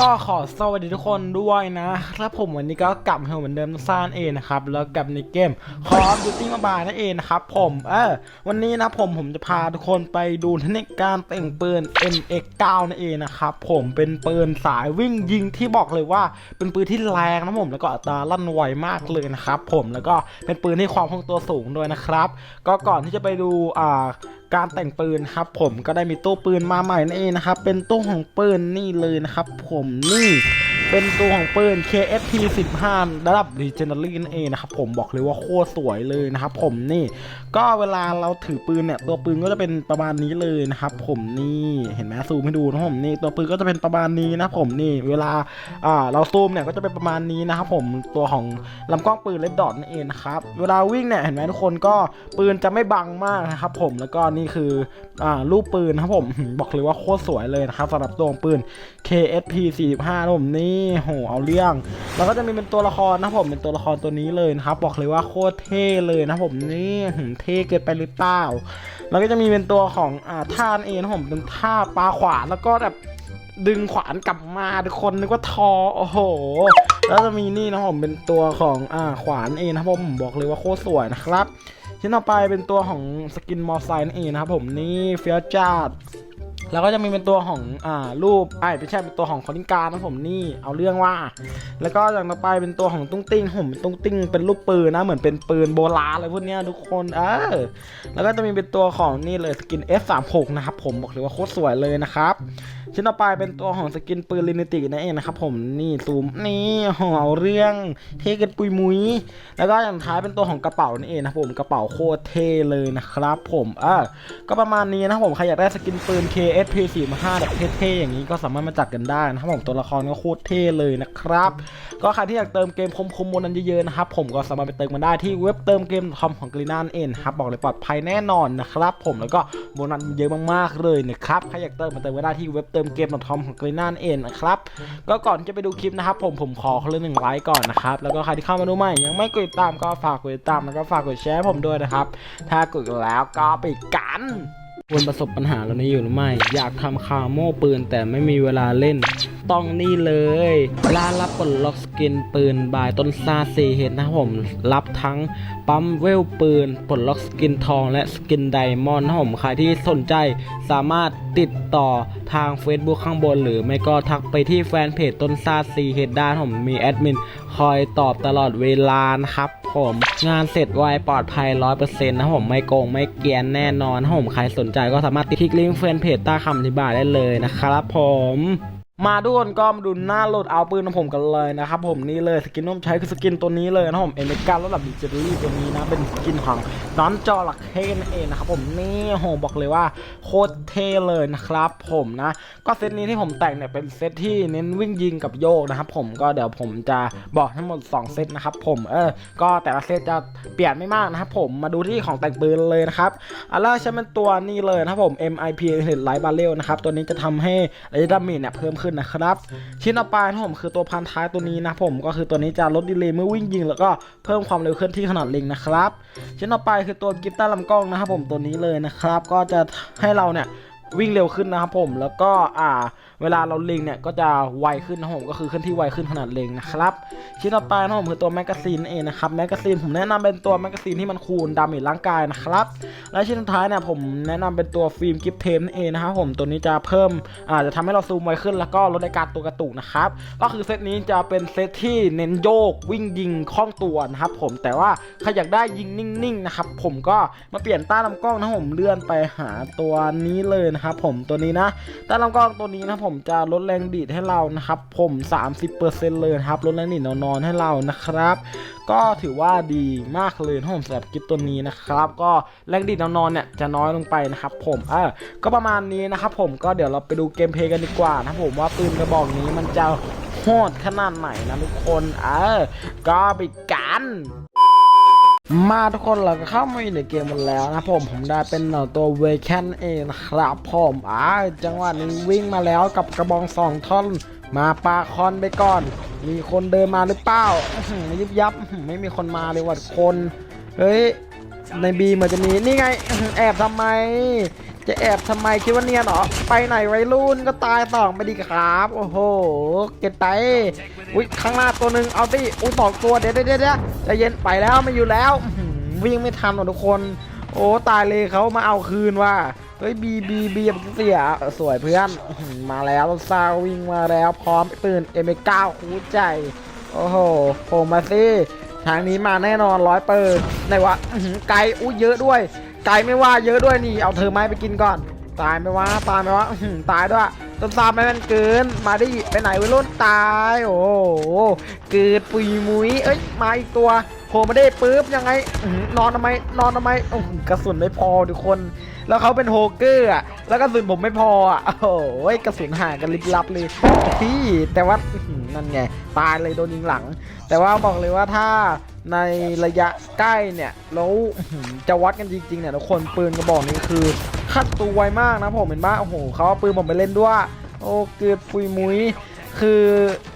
ก็ขอสวัสดีทุกคนด้วยนะครับผมวันนี้ก็กลับมาเหมือนเดิมซ่านเองนะครับ แล้วกับในเกม Call of Duty Mobile นั่นเองนะครับผมเออวันนี้นะผมผมจะพาทุกคนไปดูเทคนิคการแต่งปืน MX9 นั่นเองนะครับผมเป็นปืนสายวิ่งยิงที่บอกเลยว่า เป็นปืนที่แรงนะผมแล้วก็อัตราลั่นไวมากเลยนะครับผมแล้วก็เป็นปืนที่ความคงตัวสูงด้วยนะครับ ก็ก่อนที่จะไปดูอ่า การแต่งปืนครับผมก็ได้มีตู้ปืนมาใหม่นั่นเองนะครับเป็นตู้ของปืนนี่เลยนะครับผมนี่ เป็นตัวของปืน KSP 15 ระดับ Legendary นั่นเองนะครับผมบอกเลยว่าโคตรสวยเลยนะครับผมนี่ ก็เวลาเราถือปืนเนี่ยตัวปืนก็จะเป็นประมาณนี้เลยนะครับผมนี่เห็นไหมซูมให้ดูนะครับผมนี่ตัวปืนก็จะเป็นประมาณนี้นะครับผมนี่เวลาอ่าเราซูมเนี่ยก็จะเป็นประมาณนี้นะครับผมตัวของลำกล้องปืนเลดดอทนั่นเองนะครับเวลาวิ่งเนี่ยเห็นไหมทุกคนก็ปืนจะไม่บังมากนะครับผมแล้วก็นี่คืออ่ารูปปืนนะครับผมบอกเลยว่าโคตรสวยเลยนะครับสำหรับตัวของปืน KSP 45นะผมนี่โหเอาเรื่อง แล้วก็จะมีเป็นตัวละครนะผมเป็นตัวละครตัวนี้เลยนะครับบอกเลยว่าโคตรเท่เลยนะผมนี่เท่เกินไปหรือเปล่าแล้วก็จะมีเป็นตัวของอ่าท่านเองนะผมเป็นท่าปลาขวานแล้วก็แบบดึงขวานกลับมาทุกคนนึกว่าทอโอ้โห แล้วจะมีนี่นะผมเป็นตัวของอ่าขวานเองนะผมบอกเลยว่าโคตรสวยนะครับชิ้นต่อไปเป็นตัวของสกินมอไซค์นั่นเองนะครับผมนี่เฟียจัด แล้วก็จะมีเป็นตัวของอ่ารูปไอ้ไม่ใช่เป็นตัวของคอลิการนะผมนี่เอาเรื่องว่า แล้วก็อย่างต่อไปเป็นตัวของตุ้งติ้งผมตุ้งติ้งเป็นรูปปืนนะเหมือนเป็นปืนโบราณอะไรพวกเนี้ยทุกคนเออแล้วก็จะมีเป็นตัวของนี่เลยสกิน F36 นะครับผมบอกเลยว่าโคตรสวยเลยนะครับชิ้นต่อไปเป็นตัวของสกินปืนลินิตินั่นเองนะครับผมนี่ซูมนี่หเอเรื่องเท่กันปุยมุยแล้วก็อย่างท้ายเป็นตัวของกระเป๋านี่เองนะผมกระเป๋าโคตรเท่เลยนะครับผมเออก็ประมาณนี้นะผมใครอยากได้สกินปืน KS 45 แบบเท่ๆอย่างนี้ก็สามารถมาจัดกันได้นะครับผมตัวละครก็โคตรเท่เลยนะครับ ก็ใครที่อยากเติมเกมคมๆโมนันเยอะๆนะครับผมก็สามารถไปเติมมันได้ที่เว็บเติมเกมคอมของกรีนานเองครับบอกเลยปลอดภัยแน่นอนนะครับผมแล้วก็โบนัสเยอะมากๆเลยนะครับใครอยากเติมมาเติมก็ได้ที่เว็บเติมเกมคอมของกรีนานเองนะครับก็ก่อนจะไปดูคลิปนะครับผมผมขอคนละหนึ่งไลค์ก่อนนะครับแล้วก็ใครที่เข้ามาดูใหม่ยังไม่กดติดตามก็ฝากกดติดตามแล้วก็ฝากกดแชร์ผมด้วยนะครับ ถ้ากดแล้วก็ไปกัน ควรประสบปัญหาแล้วนี้อยู่หรือไม่ อยากทำคาโม่ปืนแต่ไม่มีเวลาเล่น ต้องนี่เลยร้านรับปลดล็อกสกินปืนบายต้นซาซีเฮดนะครับผม รับทั้งปั๊มเวลปืนปลดล็อกสกินทอง และสกินไดมอนด์นะครับผม ใครที่สนใจสามารถติดต่อทาง Facebook ข้างบน หรือไม่ก็ทักไปที่แฟนเพจต้นซาซีเฮดได้นผมมีแอดมินคอยตอบตลอดเวลานะครับ ผมงานเสร็จไวปลอดภัย 100%นะครับผมไม่โกงไม่เกียนแน่นอนผมใครสนใจก็สามารถติดคลิกลิงก์แฟนเพจใต้คำอธิบายได้เลยนะครับผม มาทุกคนก็มาดูหน้าโหลดเอาปืนของผมกันเลยนะครับผมนี่เลยสกินที่ผมใช้คือสกินตัวนี้เลยนะผมเอเมการระดับดิจิทัลตัวนี้นะเป็นสกินของน้อนจอหลักเทนเองนะครับผมนี่โหบอกเลยว่าโคตรเท่เลยนะครับผมนะก็เซตนี้ที่ผมแต่งเนี่ยเป็นเซตที่เน้นวิ่งยิงกับโยกนะครับผมก็เดี๋ยวผมจะบอกทั้งหมด 2 เซตนะครับผมเออก็แต่ละเซตจะเปลี่ยนไม่มากนะครับผมมาดูที่ของแต่งปืนเลยนะครับอันแรกใช้เป็นตัวนี้เลยนะครับผม MIP Light Barrel นะครับตัวนี้จะทำให้ระยะดาเมจเนี่ยเพิ่มขึ้นนะครับ ชิ้นต่อไปนะครับผมคือตัวพันท้ายตัวนี้นะครับผมก็คือตัวนี้จะลดดีเลย์เมื่อวิ่งยิง แล้วก็เพิ่มความเร็วเคลื่อนที่ขนาดเล็งนะครับ ชิ้นต่อไปคือตัวกิฟต์ต้าลำกล้องนะครับผมตัวนี้เลยนะครับ ก็จะให้เราเนี่ยวิ่งเร็วขึ้นนะครับผมแล้วก็อ่า เวลาเราเล็งเนี่ยก็จะไวขึ้นนะผมก็คือเคลื่อนที่ไวขึ้นขนาดเล็งนะครับชิ้นต่อไปนะผมคือตัวแมกกาซีนเองนะครับแมกกาซีนผมแนะนำเป็นตัวแมกกาซีนที่มันคูณดาเมจร่างกายนะครับและชิ้นสุดท้ายเนี่ยผมแนะนำเป็นตัวฟิล์มกิฟเทมเองนะครับผมตัวนี้จะเพิ่มอ่าจะทำให้เราซูมไวขึ้น แล้วก็ลดในการตัวกระตุกนะครับก็คือเซตนี้จะเป็นเซตที่เน้นโยกวิ่งยิงคล่องตัวนะครับผมแต่ว่าใครอยากได้ยิงนิ่งๆนะครับผมก็มาเปลี่ยนต้าลำกล้องนะผมเลื่อนไปหาตัวนี้เลยนะครับผมตัวนี้นะต้าลำกล้องตัวนี้นะผมมจะลดแรงดีดให้เรานะครับผม 30%เลยนะครับลดแรงดีดนอนให้เรานะครับ ก็ถือว่าดีมากเลยผมสำหรับกิฟตัวนี้นะครับ ก็แรงดีดนอนเนี่ยจะน้อยลงไปนะครับ ผมเออก็ประมาณนี้นะครับ ผมก็เดี๋ยวเราไปดูเกมเพลย์กันดีกว่านะผมว่าปืนกระบอกนี้มันจะโหดขนาดไหนนะทุกคนเออก็ไปกัน มาทุกคนเราก็เข้ามาอยู่ในเกมหมดแล้วนะผมผมได้เป็นหนตัวเวแคนเองครับผมอ่าจังหวะนี้วิ่งมาแล้วกับกระบองสองท่อน มาปาคอนไปก่อน มีคนเดินมาหรือเปล่ายิบยับไม่มีคนมาเลยว่ะคน เฮ้ยในบีเหมือนจะมีนี่ไง แอบทำไม จะแอบทำไมคิดว่าเนียนเหรอ ไปไหนไว้รุ่นก็ตายสองไปดีครับ โอ้โห เก็บไปอุ้ยข้างหน้าตัวหนึ่งเอาดิอุ้ยสองตัวเดี๋ยวเดี๋ยวเดี๋ยวจะเย็นไปแล้วไม่อยู่แล้ววิ่งไม่ทันหรอกทุกคน โอ้ตายเลยเขามาเอาคืนว่าเฮ้ยบีบีบีเสียสวยเพื่อนมาแล้วซาวิ่งมาแล้วพร้อมปืนเอ็มก้าคูใจโอ้โหโผล่มาสิทางนี้มาแน่นอนร้อยเปิดไหนวะไกลอุ้เยอะด้วย ไกลไม่ว่าเยอะด้วยนี่ เอาเธอไม้ไปกินก่อน ตายไหมวะตายไหมวะอื้อหือตายด้วยต้นซามไม่มันเกิน มาดิไปไหนวัยรุ่นตาย โอ้โหเกิดปุยมุยเอ้ยมาอีกตัวโผล่มาได้ปุ๊บยังไงนอนทำไมนอนทำไมกระสุนไม่พอทุกคน แล้วเขาเป็นโฮเกอร์อะแล้วกระสุนผมไม่พออะโอ้โหกระสุนห่างกันลิบลับเลยพี่แต่ว่านั่นไงตายเลยโดนยิงหลัง แต่ว่าบอกเลยว่าถ้า ในระยะใกล้เนี่ยแล้วอื้อหือจะวัดกันจริงๆเนี่ยทุกคนปืนกระบอกนี้คือขั้นตัวไวมากนะผมเห็นปะโอ้โหเขาเอาปืนผมไปเล่นด้วย โอ้เกิดปุยมุยคือ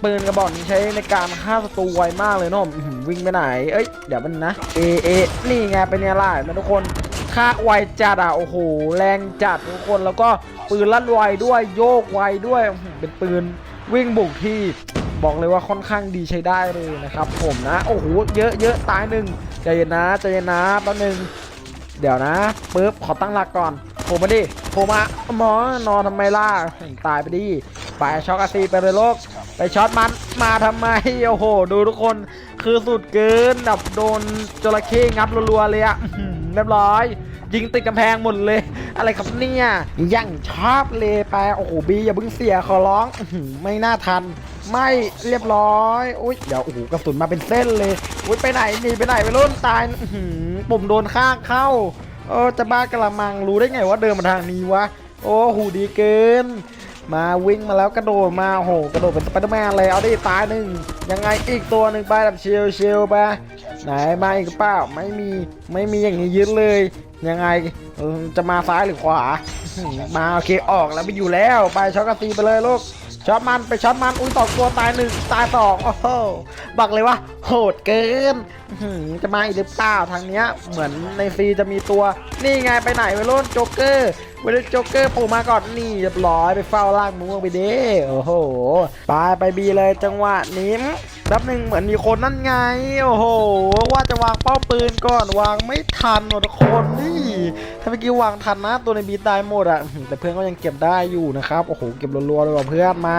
ปืนกระบอกนี้ใช้ในการฆ่าศัตรูไวมากเลยเนาะอื้อหือวิ่งไปไหน เอ้ยเดี๋ยวมันนะเอเอนี่ไงเป็นไงล่ะเห็นไหมทุกคนฆ่าไวจัดอะโอ้โหแรงจัดทุกคนแล้วก็ปืนลั่นไวด้วยโยกไวด้วยอื้อหือเป็นปืนวิ่งบุกที่ บอกเลยว่าค่อนข้างดีใช้ได้เลยนะครับ ผมนะ โอ้โห เยอะเยอะตายหนึ่งใจเย็นนะใจเย็นนะแป๊บนึง เดี๋ยวนะปึ๊บขอตั้งหลักก่อนโผล่มาดิโผล่มาหมอนอนทำไมล่ะตายไปดิไปช็อกอาซีไปเลยโลก ไปช็อตมันมาทำไมโอ้โห ดูทุกคนคือสุดเกินแบบโดนจระเข้งับรัวๆเลยอะเรียบร้อยยิงติดกำแพงหมดเลย อะไรครับเนี่ยยังชอบเลยไปโอ้โหบีอย่าเพิ่งเสียขอร้องไม่น่าทัน ไม่เรียบร้อยอุ้ยเดี๋ยวโอ้โหกระสุนมาเป็นเส้นเลยอุ้ยไปไหนหนีไปไหนไปรุ่นตายปุ่มโดนข้างเข้าเออจะบ้ากระมังรู้ได้ไงว่าเดินมาทางนี้วะโอ้หูดีเกิน มาวิ่งมาแล้วกระโดดมาโหกระโดดเป็นสไปเดอร์แมนเลยเอาดิตายหนึ่งยังไงอีกตัวหนึ่งไปแบบเชลเชลไปไหนมาอีกเปล่าไม่มีไม่มีอย่างนี้ยึดเลยยังไงจะมาซ้ายหรือขวา มาโอเคออกแล้วไปอยู่แล้ว ไปช็อกกาซีไปเลยลูก ช็อตมันไปช็อตมันอุ้ยสองตัวตายหนึ่งตายสองโอ้โหบอกเลยว่า โหดเกินจะมาอีกหรือเปล่าทางเนี้ยเหมือนในซีจะมีตัว นี่ไงไปไหนไปรุ่นโจ๊กเกอร์ไปเล่นโจ๊กเกอร์โผล่มาก่อนนี่เรียบร้อยไปเฝ้าล่างม่วงไปเด้โอ้โหไปไปบีเลยจังหวะนี้แป๊บหนึ่งเหมือนมีคนนั่นไง โอ้โห ว่าจะวางเป้าปืนก่อนวางไม่ทันหมดคนนี่ เมื่อกี้วางทันนะตัวในบีตายหมดอะแต่เพื่อนก็ยังเก็บได้อยู่นะครับโอ้โหเก็บรัวๆเลยว่ะเพื่อนมา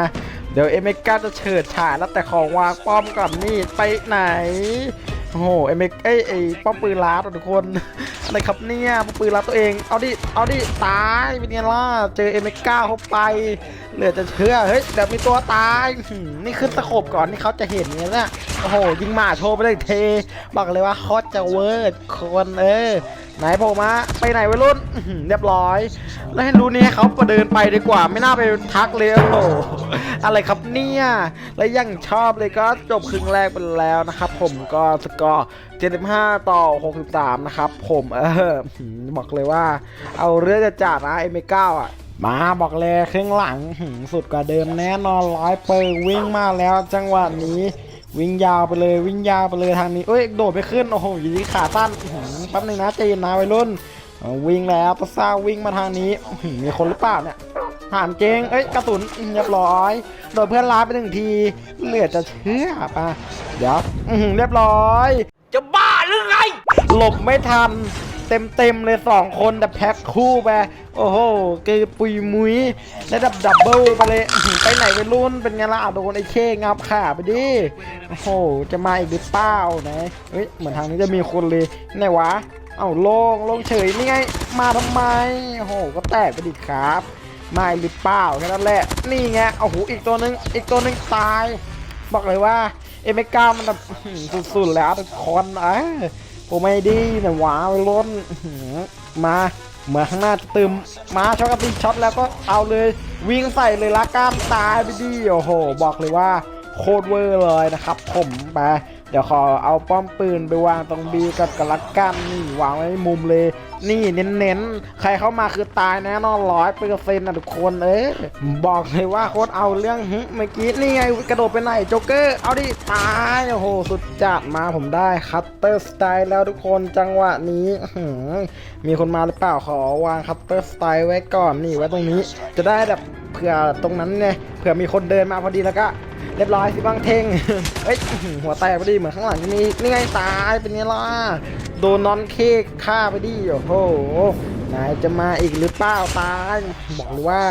เดี๋ยวเอเมก้าจะเฉิดฉายแล้วแต่ของวางป้อมก่อนนี่ไปไหนโอ้โหเอเมกเอ้ยไอ้ป้อมปืนลัดทุกคนอะไรครับเนี่ยป้อมปืนลัดตัวเองเอาดิเอาดิตายเป็นไงล่ะเจอเอเมก้าเข้าไปเหลือจะเชื่อเฮ้ยเดี๋ยวมีตัวตายนี่ขึ้นตะขบก่อนนี่เขาจะเห็นเนี่ยโอ้โหยิงหมาโชว์ไปเลยเท บอกเลยว่าคตจะเวิร์ดคนเออ ไหนโผล่มาไปไหนวัยรุ่นเรียบร้อย แล้วให้รู้เนี่ยเขาประเดินไปดีกว่า ไม่น่าไปทักเลยโอ้โหอะไรครับเนี่ย และยังชอบเลยก็จบครึ่งแรกไปแล้วนะครับ ผมก็สกอร์75 ต่อ 63 นะครับ ผมเออบอกเลยว่า เอาเรื่องจะจัดนะเอเมก้าอะมาบอกเลยครึ่งหลังสุดกว่าเดิมแน่นอนร้อยเปิงวิ่งมาแล้วจังหวะนี้ วิ่งยาวไปเลยวิ่งยาวไปเลยทางนี้เอ้ยโดดไปขึ้นโอ้โหอยู่ที่ขาสั้นอื้อหือแป๊บหนึงนะใจเย็นนะวัยรุ่นเอาวิ่งแล้วตะซ่าวิ่งมาทางนี้อื้อหือมีคนหรือเปล่าเนี่ยถามเจงเอ้ยกระสุนอื้อเรียบร้อย โดนเพื่อนล้าไปหนึ่งทีเหลือจะเชื่อป่ะเดี๋ยวอื้อหือเรียบร้อย จะบ้าหรือไงหลบไม่ทัน เต็มๆเลยสองคนแต่แพ็คคู่ไป โอ้โหเกยปุยมุยและดับดับเบิลไปเลยไปไหนไปรุ่นเป็นไงล่ะโดนไอ้เช่งับขาไปดิ โอ้โห จะมาอีกหรือเปล่านะเฮ้ย เหมือนทางนี้จะมีคนเลยไหนวะ เอ้าโล่งโล่งเฉยนี่ไง มาทำไม โอ้โห ก็แตกไปดิครับมาหรือเปล่าแค่นั้นแหละ นี่ไงโอ้โหอีกตัวหนึงอีกตัวหนึงตาย บอกเลยว่าเอเมก้ามันแบบสุดๆแล้วทุกคนเอ อ้ไม่ดีนะหวาไปล้นมาเหมือนข้างหน้าตึมมาช็อตกระติช็อตแล้วก็เอาเลยวิ่งใส่เลยละก้ามตายไปดิโอ้โห บอกเลยว่าโคตรเวอร์เลยนะครับ ผมไป เดี๋ยวขอเอาป้อมปืนไปวางตรงบีกับกระลักกันนี่วางไว้มุมเลย นี่เน้นๆ ใครเข้ามาคือตายแน่นอนร้อยเปอร์เซ็นต์นะทุกคนเอ้ยบอกเลยว่าโคตรเอาเรื่องเมื่อกี้นี่ไงกระโดดไปไหนโจ๊กเกอร์เอาดิตายโอ้โหสุดจัดมาผมได้คัตเตอร์สไตล์แล้วทุกคนจังหวะนี้มีคนมาหรือเปล่าขอวางคัตเตอร์สไตล์ไว้ก่อนนี่ไว้ตรงนี้ จะได้แบบเผื่อตรงนั้นไงเผื่อมีคนเดินมาพอดีแล้วก็ เรียบร้อยสิบังเทงเอ้ยหัวแตกไปดิเหมือนข้างหลังจะมีนี่ไงตายเป็นไงล่ะโดนนอนเค้กฆ่าไปดิโอ้โหนายจะมาอีกหรือเปล่าตายบอกเลยว่า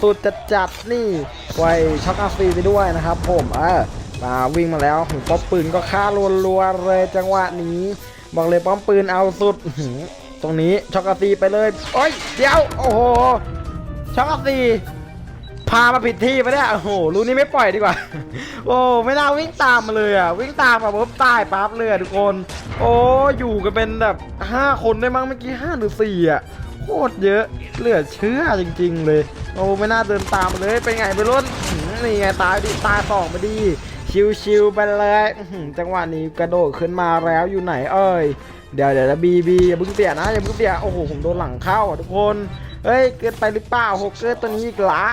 สุดจะจัดนี่ไวช็อกอาฟีไปด้วยนะครับผมเออมาวิ่งมาแล้วหป้อมปืนก็ฆ่ารัวๆเลยจังหวะนี้ บอกเลยป้อมปืนเอาสุดตรงนี้ช็อกอาฟีไปเลยโอ้ยเดี๋ยวโอ้โหช็อกอาฟี พามาผิดที่ไปเนี่ย โอ้โหรู้นี่ไม่ปล่อยดีกว่า โอ้ไม่น่าวิ่งตามมาเลยอะ วิ่งตามมาปุ๊บตายปั๊บเลยทุกคน โอ้อยู่กันเป็นแบบห้าคนได้มั้งเมื่อกี้ห้าหรือสี่อะโคตรเยอะเหลือเชื่อจริง ๆ เลย โอ้ไม่น่าเดินตามมาเลยไปไงไปรุ่นนี่ไงตายดิตายสองไปดีชิวๆไปเลยจังหวะนี้กระโดดขึ้นมาแล้วอยู่ไหนเอ้ยเดี๋ยวเดี๋ยวบีบีอย่าเพิ่งเสียนะอย่าเพิ่งเสียโอ้โหผมโดนหลังเข้าอะทุกคน เฮ้ยเกินไปหรือเปล่าโหเกินตัวนี้อีกละ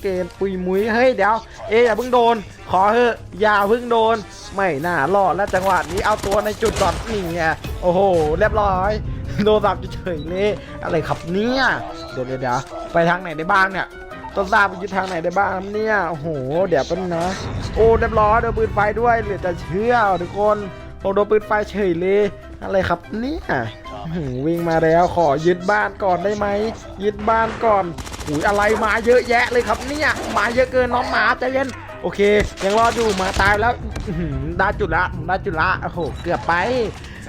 เกณฑ์ปุยมุ้ยเฮ้ยเดี๋ยวเออย่าเพิ่งโดน ขอเถอะอย่าเพิ่งโดน ไม่น่ารอดแล้วจังหวะนี้เอาตัวในจุดก่อนนี่ไงโอ้โหเรียบร้อยโดนสับเฉยเลยอะไรครับเนี่ยเดี๋ยวเดี๋ยวไปทางไหนได้บ้างเนี่ยต้นซาไปยึดทางไหนได้บ้างเนี่ยโอ้โห เดี๋ยวเป็นนะโอ้เรียบร้อยโดนปืนไฟด้วยเหลือจะเชื่อทุกคนโอ้โดนปืนไฟเฉยเลย อะไรครับเนี่ยอื้อหือวิ่งมาแล้วขอยึดบ้านก่อนได้ไหมยึดบ้านก่อนหุยอะไรมาเยอะแยะเลยครับเนี่ยมาเยอะเกินน้องหมาใจเย็นโอเค ยังรอดอยู่หมาตายแล้วอื้อหือได้จุดละได้จุดละโอ้โหเกือบไป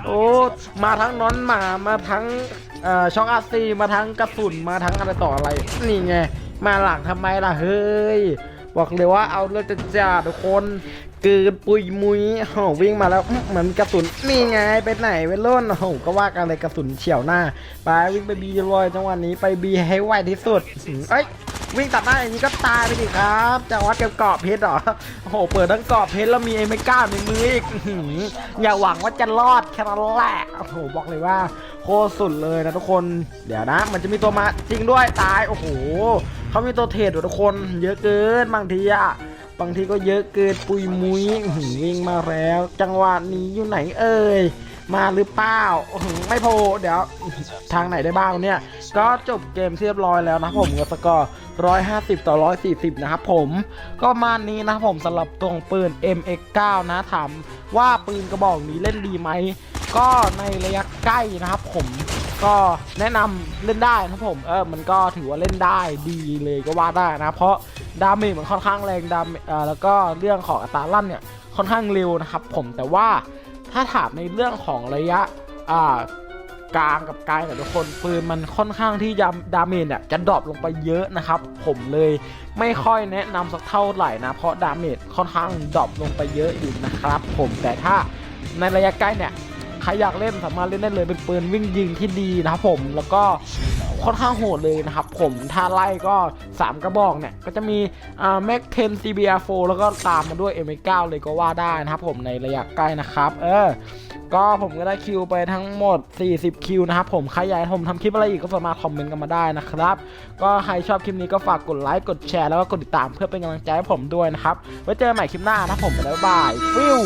โอ้มาทั้งนอนหมามาทั้งเอ่อช็อกอาซีมาทั้งกระสุนมาทั้งอะไรต่ออะไร นี่ไง มาหลังทำไมล่ะเฮ้ย บอกเลยว่าเอาเลือดจะจ่าทุกคน เกินปุยมุยโอ้โหวิ่งมาแล้วเหมือนกระสุนนี่ไงไปไหนไปล่นโอ้โหก็ว่ากันเลยกระสุนเฉียวหน้าไปวิ่งไปบีเลยจังหวะนี้ไปบีให้ไวที่สุดเอ้ยวิ่งตัดหน้าอย่างนี้ก็ตายไปดิครับจะวัดกับเกาะเพชรเหรอโอ้โหเปิดทั้งเกาะเพชรแล้วมีไอ้ไม่กล้าในมืออีกอย่าหวังว่าจะรอดแค่นั้นแหละโอ้โหบอกเลยว่าโคตรสุดเลยนะทุกคนเดี๋ยวนะ มันจะมีตัวมาจริงด้วยตายโอ้โหเขามีตัวเทรดทุกคน เยอะเกินบางทีอะ บางทีก็เยอะเกินปุยมุยอื้อหือวิ่งมาแล้ว จังหวะนี้อยู่ไหนเอ่ยมาหรือเปล่าไม่โผล่เดี๋ยวทางไหนได้บ้างเนี่ย ก็จบเกมเรียบร้อยแล้วนะผมกับสกอร์150 ต่อ 140 นะครับผม ก็มานี้นะครับผมสำหรับตรงปืน MX9 นะถามว่าปืนกระบอกนี้เล่นดีไหม ก็ในระยะใกล้นะครับผมก็แนะนำเล่นได้นะครับผมเออมันก็ถือว่าเล่นได้ดีเลยก็ว่าได้นะเพราะ ดาเมจมันค่อนข้างแรงดาเมจแล้วก็เรื่องของอัตราลั่นเนี่ยค่อนข้างเร็วนะครับผมแต่ว่าถ้าถามในเรื่องของระยะอ่ากลางกับกลกับทุกคนปืนมันค่อนข้างที่จะดาเมจเนี่ยจะดรอปลงไปเยอะนะครับ ผมเลยไม่ค่อยแนะนำสักเท่าไหร่นะ เพราะดาเมจค่อนข้างดรอปลงไปเยอะอยู่นะครับ ผมแต่ถ้าในระยะใกล้เนี่ยใครอยากเล่นสามารถเล่นได้เลยเป็นปืนวิ่งยิงที่ดีนะครับผมแล้วก็ ค่อนข้างโหดเลยนะครับ ผมถ้าไล่ก็ 3 กระบอกเนี่ย ก็จะมีอ่า Mac 10 CBR4 แล้วก็ตามมาด้วย M9 เลยก็ว่าได้นะครับผมในระยะใกล้นะครับ เออ ก็ผมก็ได้คิวไปทั้งหมด 40 คิวนะครับผมใครอยากผมทำคลิปอะไรอีกก็สามารถคอมเมนต์กันมาได้นะครับ ก็ใครชอบคลิปนี้ก็ฝากกดไลค์กดแชร์แล้วก็กดติดตามเพื่อเป็นกำลังใจให้ผมด้วยนะครับไว้เจอกันใหม่คลิปหน้านะครับผมบ๊ายบายฟิว